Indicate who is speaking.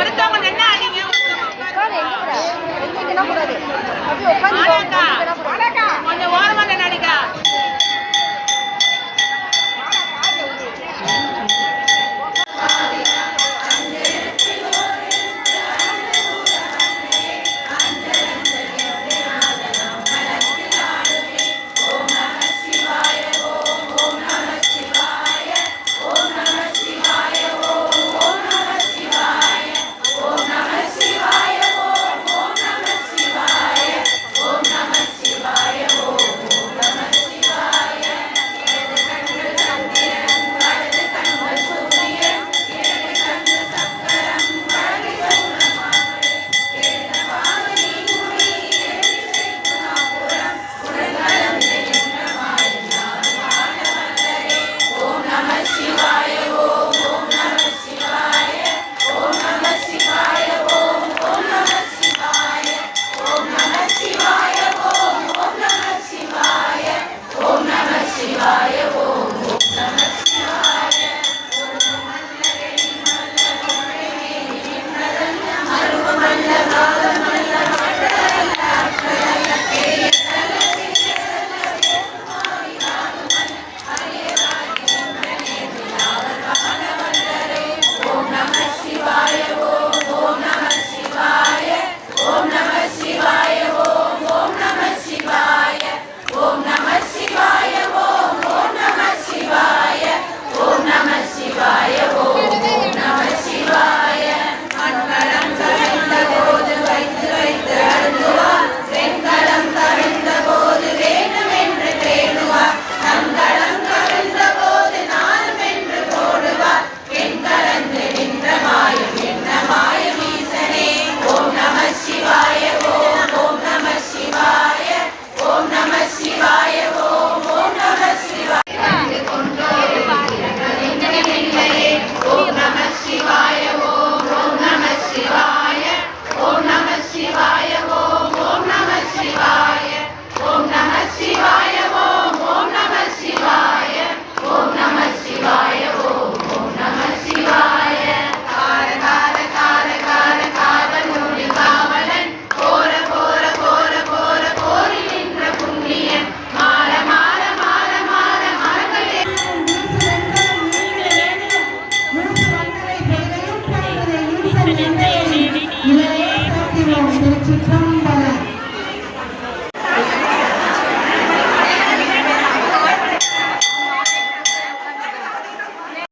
Speaker 1: ஒருத்தவங்க நின்னா நீங்க உட்காருங்க. கூடாது. அப்படியே உட்காந்து